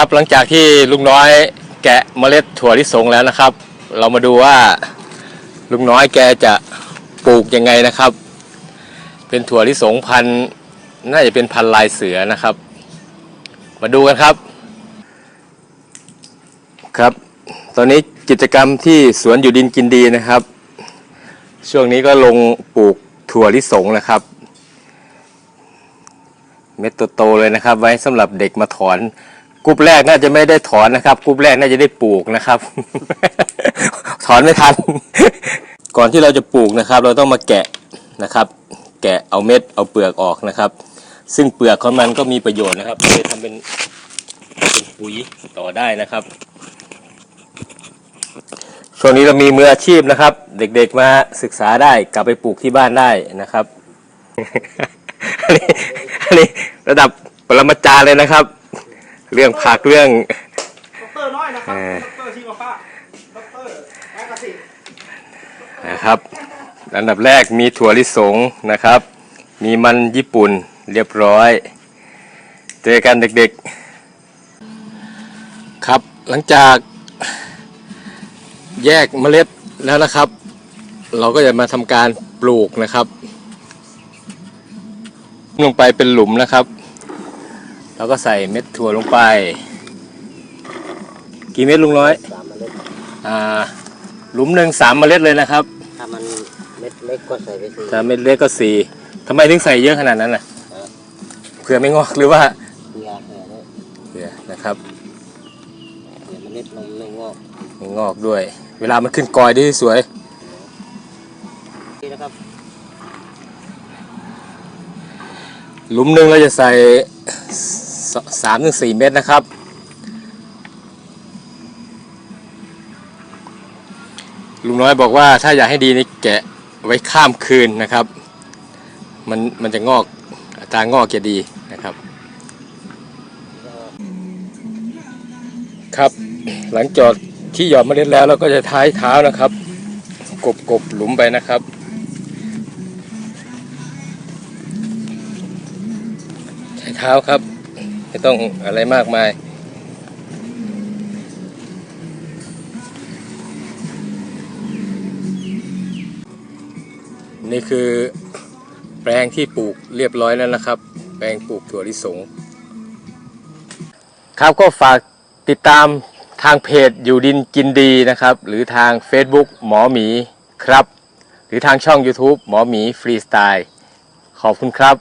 ครับหลังจากที่ลุงน้อยแกะเมล็ดถั่วลิสงแล้วนะครับ เรามาดูว่าลุงน้อยแกจะปลูกยังไงนะครับ เป็นถั่วลิสงพันน่าจะเป็นพันลายเสือนะครับ มาดูกันครับ ครับ ตอนนี้กิจกรรมที่สวนอยู่ดินกินดีนะครับ ช่วงนี้ก็ลงปลูกถั่วลิสงนะครับ เม็ดโตๆเลยนะครับ ไว้สำหรับเด็กมาถอน กรุ๊ปแรกน่าจะไม่ได้ถอนนะครับกรุ๊ปแรกน่าจะได้ปลูกนะครับ ถอนไม่ทัน ก่อนที่เราจะปลูกนะครับ เราต้องมาแกะนะครับ แกะเอาเม็ดเอาเปลือกออกนะครับ ซึ่งเปลือกของมันก็มีประโยชน์นะครับเอาไปทำเป็นเป็นปุ๋ยต่อได้นะครับช่วงนี้เรามีมืออาชีพนะครับ เด็กๆมาศึกษาได้กลับไปปลูกที่บ้านได้นะครับอันนี้อันนี้ระดับปรมาจารย์เลยนะครับ เรื่องผักเรื่อง ดอกเตอร์น้อยนะครับเออดอกเตอร์ชีวภาพดอกเตอร์แอกสินะครับ อันดับแรกมีถั่วลิสงนะครับ มีมันญี่ปุ่นเรียบร้อย เจอกันเด็กๆ ครับหลังจากแยกเมล็ดแล้วนะครับ เราก็จะมาทำการปลูกนะครับ ลงไปเป็นหลุมนะครับ แล้วก็ใส่เม็ดถั่วลงไป กี่เม็ดลุงน้อยสามเมล็ดอ่าหลุมหนึ่งสามเมล็ดเลยนะครับ ถ้ามันเม็ดเล็กก็ใส่ไปสี่ถ้าเม็ดเล็กก็สี่ทำไมถึงใส่เยอะขนาดนั้นน่ะเผื่อไม่งอกหรือว่ายาแห่เนี่ยเผื่อนะครับเดี๋ยวเมล็ดนมไม่งอกไม่งอกด้วย เวลามันขึ้นกอยได้สวยนี่นะครับหลุมหนึ่งเราจะใส่ สามถึงสี่เม็ดนะครับ ลุงน้อยบอกว่าถ้าอยากให้ดีนี่แกะไว้ข้ามคืนนะครับ มันมันจะงอกอัตรางอกจะดีนะครับ ครับหลังจากที่หยอดเมล็ดแล้วเราก็จะท้ายเท้านะครับ กบกบหลุมไปนะครับใช้เท้าครับ ไม่ต้องอะไรมากมาย นี่คือแปลงที่ปลูกเรียบร้อยแล้วนะครับ แปลงปลูกถั่วลิสง ครับก็ฝากติดตามทางเพจอยู่ดินกินดีนะครับ หรือทาง Facebook หมอหมีครับ หรือทางช่อง YouTube หมอหมีฟรีสไตล์ ขอบคุณครับ